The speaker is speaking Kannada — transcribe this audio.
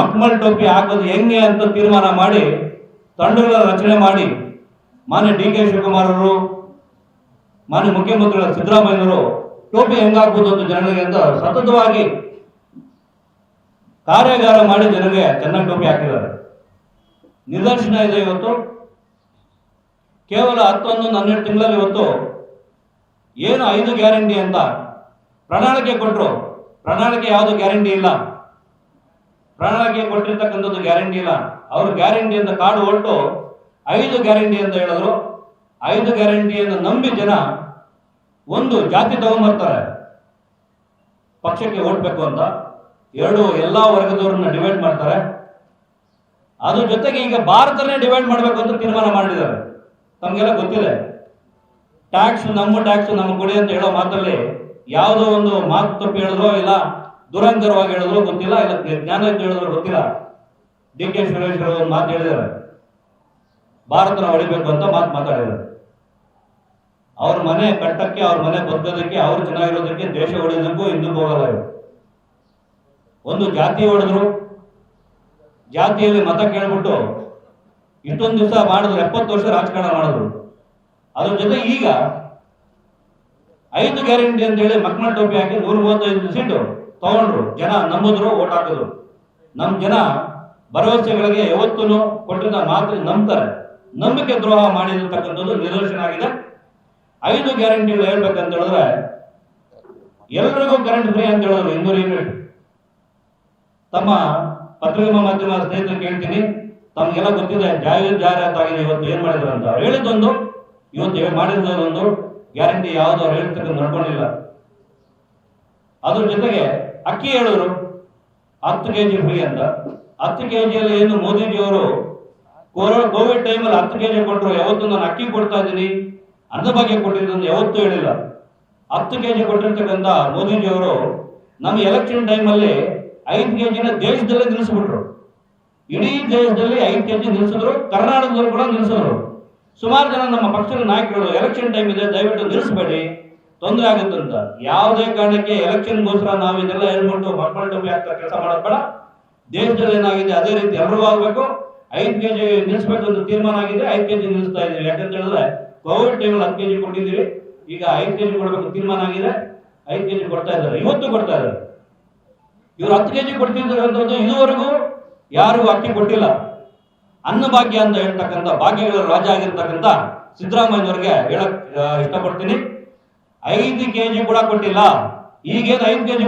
ಮಕ್ಮಲ್ ಟೋಪಿ ಹಾಕೋದು ಹೆಂಗೆ ಅಂತ ತೀರ್ಮಾನ ಮಾಡಿ ತಂಡಗಳ ರಚನೆ ಮಾಡಿ ಮಾನ್ಯ ಡಿ ಕೆ ಶಿವಕುಮಾರ್ ಅವರು, ಮಾನ್ಯ ಮುಖ್ಯಮಂತ್ರಿಗಳ ಸಿದ್ದರಾಮಯ್ಯವರು ಟೋಪಿ ಹೆಂಗಾಗ್ಬೋದು ಅಂತ ಜನರಿಗೆ ಅಂತ ಸತತವಾಗಿ ಕಾರ್ಯಾಗಾರ ಮಾಡಿ ಜನರಿಗೆ ಚೆನ್ನಾಗಿ ಟೋಪಿ ಹಾಕಿದ್ದಾರೆ. ನಿದರ್ಶನ ಇದೆ ಇವತ್ತು. ಕೇವಲ ಹತ್ತೊಂದು, ಹನ್ನೆರಡು ತಿಂಗಳಲ್ಲಿ ಇವತ್ತು ಏನು ಐದು ಗ್ಯಾರಂಟಿ ಅಂತ ಪ್ರಣಾಳಿಕೆ ಕೊಟ್ಟರು ಪ್ರಣಾಳಿಕೆ ಯಾವುದು ಗ್ಯಾರಂಟಿ ಇಲ್ಲ. ಪ್ರಣಾಳಿಕೆ ಕೊಟ್ಟಿರ್ತಕ್ಕಂಥದ್ದು ಗ್ಯಾರಂಟಿ ಇಲ್ಲ. ಅವ್ರ ಗ್ಯಾರಂಟಿ ಅಂತ ಕಾರ್ಡ್ ಹೊರಟು ಐದು ಗ್ಯಾರಂಟಿ ಅಂತ ಹೇಳಿದ್ರು. ಐದು ಗ್ಯಾರಂಟಿಯನ್ನು ನಂಬಿ ಜನ ಒಂದು ಜಾತಿ ತಗೊಂಬರ್ತಾರೆ. ಪಕ್ಷಕ್ಕೆ ಓಡ್ಬೇಕು ಅಂತ ಎರಡು ಎಲ್ಲಾ ವರ್ಗದವ್ರನ್ನ ಡಿವೈಡ್ ಮಾಡ್ತಾರೆ. ಅದ್ರ ಜೊತೆಗೆ ಈಗ ಭಾರತನೇ ಡಿವೈಡ್ ಮಾಡಬೇಕು ಅಂತ ತೀರ್ಮಾನ ಮಾಡಿದ್ದಾರೆ. ತಮಗೆಲ್ಲ ಗೊತ್ತಿದೆ. ಟ್ಯಾಕ್ಸ್ ನಮ್ಮ ಟ್ಯಾಕ್ಸ್ ನಮ್ಮ ಕೊಡಿ ಅಂತ ಹೇಳೋ ಮಾತಲ್ಲಿ ಯಾವುದೋ ಒಂದು ಮಾತು ತಪ್ಪು ಹೇಳಿದ್ರೋ ಇಲ್ಲ ದುರಂಕರವಾಗಿ ಹೇಳಿದ್ರು ಗೊತ್ತಿಲ್ಲ, ಇಲ್ಲ, ಜ್ಞಾನ ಅಂತ ಹೇಳಿದ್ರು ಗೊತ್ತಿಲ್ಲ. ಡಿ ಕೆ ಅವರು ಒಂದು ಮಾತು ಹೇಳಿದ್ದಾರೆ. ಭಾರತ ಹೊಡಿಬೇಕು ಅಂತ ಮಾತು ಮಾತಾಡಿದ್ದಾರೆ. ಅವ್ರ ಮನೆ ಕಟ್ಟಕ್ಕೆ, ಅವ್ರ ಮನೆ ಬದುಕೋದಕ್ಕೆ, ಅವ್ರು ಚೆನ್ನಾಗಿರೋದಕ್ಕೆ ದೇಶ ಹೊಡೆಯೋದಕ್ಕೂ ಹಿಂದೂ ಹೋಗಲ್ಲ ಇವರು. ಒಂದು ಜಾತಿ ಹೊಡೆದ್ರು, ಜಾತಿಯಲ್ಲಿ ಮತ ಕೇಳ್ಬಿಟ್ಟು ಇಷ್ಟೊಂದು ದಿವಸ ಮಾಡಿದ್ರು, ಎಪ್ಪತ್ತು ವರ್ಷ ರಾಜಕಾರಣ ಮಾಡಿದ್ರು. ಅದ್ರ ಜೊತೆ ಈಗ ಐದು ಗ್ಯಾರಂಟಿ ಅಂತ ಹೇಳಿ ಮಕ್ಕಳ ಟೋಪಿ ಹಾಕಿ ನೂರ ಮೂವತ್ತೈದು ಸೀಟು ತಗೊಂಡ್ರು, ಜನ ನಂಬಿದ್ರು, ಓಟ್ ಹಾಕಿದ್ರು. ನಮ್ಮ ಜನ ಭರವಸೆಗಳಿಗೆ ಯಾವತ್ತೂ ಕೊಟ್ಟಿದ್ದ ಮಾತ್ರ ನಂಬ್ತಾರೆ. ನಂಬಿಕೆ ದ್ರೋಹ ಮಾಡಿರ್ತಕ್ಕಂಥದ್ದು ನಿದರ್ಶನ ಆಗಿದೆ. ಐದು ಗ್ಯಾರಂಟಿಗಳು ಹೇಳ್ಬೇಕಂತ ಹೇಳಿದ್ರೆ, ಎಲ್ಲರಿಗೂ ಕರೆಂಟ್ ಫ್ರೀ ಅಂತ ಹೇಳಿದ್ರು, ಇನ್ನೂರು ಯೂನಿಟ್ ತಮ್ಮ ಪತ್ರಿಕಾ ಮಾಧ್ಯಮ ಸ್ನೇಹಿತರು ಕೇಳ್ತೀನಿ, ತಮ್ಗೆಲ್ಲ ಗೊತ್ತಿದೆ ಜಾಹೀರಾತಾಗಿದೆ ಇವತ್ತು ಏನ್ ಮಾಡಿದ್ರು ಅಂತ. ಹೇಳಿದ್ದೊಂದು, ಇವತ್ತು ಮಾಡಿದ್ದೊಂದು ಗ್ಯಾರಂಟಿ ಯಾವ್ದು ಅವ್ರು ಹೇಳ್ತಕ್ಕಂಥ ನಡ್ಕೊಂಡಿಲ್ಲ. ಅದ್ರ ಜೊತೆಗೆ ಅಕ್ಕಿ ಹೇಳಿದ್ರು ಹತ್ತು ಕೆ ಜಿ ಫ್ರೀ ಅಂತ. ಹತ್ತು ಕೆ ಜಿಯಲ್ಲಿ ಏನು ಮೋದಿಜಿಯವರು ಕೋವಿಡ್ ಟೈಮಲ್ಲಿ ಹತ್ತು ಕೆ ಜಿ ಕೊಟ್ಟರು ಯಾವತ್ತು ನಾನು ಅಕ್ಕಿ ಕೊಡ್ತಾ ಇದ್ದೀನಿ. ಅನ್ನ ಬಗ್ಗೆ ಕೊಟ್ಟಿದ್ದು ಯಾವತ್ತೂ ಹೇಳಿಲ್ಲ. ಹತ್ತು ಕೆ ಜಿ ಕೊಟ್ಟಿರ್ತಕ್ಕಂಥ ಮೋದಿಜಿಯವರು ನಮ್ಮ ಎಲೆಕ್ಷನ್ ಟೈಮಲ್ಲಿ ಐದು ಕೆ ಜಿನ ದೇಶದಲ್ಲೇ ನಿಲ್ಲಿಸ್ಬಿಟ್ರು. ಇಡೀ ದೇಶದಲ್ಲಿ ಐದು ಕೆ ಜಿ ನಿಲ್ಲಿಸಿದ್ರು, ಕರ್ನಾಟಕದಲ್ಲಿ ಕೂಡ ನಿಲ್ಲಿಸಿದ್ರು. ಸುಮಾರು ಜನ ನಮ್ಮ ಪಕ್ಷದ ನಾಯಕರು ಎಲೆಕ್ಷನ್ ಟೈಮ್ ಇದೆ, ದಯವಿಟ್ಟು ನಿಲ್ಲಿಸಬೇಡಿ. ತೊಂದರೆ ಆಗುತ್ತೆ ಯಾವುದೇ ಕಾರಣಕ್ಕೆ ಎಲೆಕ್ಷನ್ಗೋಸ್ಕರ ನಾವು ಇದೆಲ್ಲ ಹೇಳ್ಬಿಟ್ಟು ಮಕ್ಕಳು ಹಾಕ್ತಾ ಕೆಲಸ ಮಾಡೋದ್ ಬೇಡ. ದೇಶದಲ್ಲಿ ಏನಾಗಿದೆ, ಅದೇ ರೀತಿ ಎಲ್ಲರೂ ಆಗ್ಬೇಕು. ಐದು ಕೆಜಿ ನಿಲ್ಲಿಸ್ಬೇಕು ಅಂತ ತೀರ್ಮಾನ ಆಗಿದೆ, ಐದು ಕೆಜಿ ನಿಲ್ಲಿಸ್ತಾ ಇದೀವಿ ಯಾಕಂತ ಹೇಳಿದ್ರೆ ಕೋವಿಡ್ ಟೈಮಲ್ಲಿ ಹತ್ತು ಕೆ ಜಿ ಕೊಟ್ಟಿದ್ದೀವಿ. ಈಗ ಐದು ಕೆಜಿ ಕೊಡಬೇಕು ತೀರ್ಮಾನ ಆಗಿದೆ. ಐದು ಕೆಜಿ ಕೊಡ್ತಾ ಇದ್ದಾರೆ. ಇವತ್ತು ಕೊಡ್ತಾ ಇದ್ದಾರೆ. ಇವರು ಹತ್ತು ಕೆ ಜಿ ಕೊಡ್ತಿರ್ತಕ್ಕಂಥದ್ದು ಇದುವರೆಗೂ ಯಾರಿಗೂ ಅಕ್ಕಿ ಕೊಟ್ಟಿಲ್ಲ. ಅನ್ನಭಾಗ್ಯ ಅಂತ ಹೇಳ್ತಕ್ಕಂಥ ಭಾಗ್ಯಗಳ ರಾಜ ಆಗಿರ್ತಕ್ಕಂಥ ಸಿದ್ದರಾಮಯ್ಯನವ್ರಿಗೆ ಹೇಳಕ್ ಇಷ್ಟಪಡ್ತೀನಿ. ಐದು ಕೆ ಜಿ ಕೂಡ ಕೊಟ್ಟಿಲ್ಲ. ಈಗೇನು ಐದು ಕೆ ಜಿ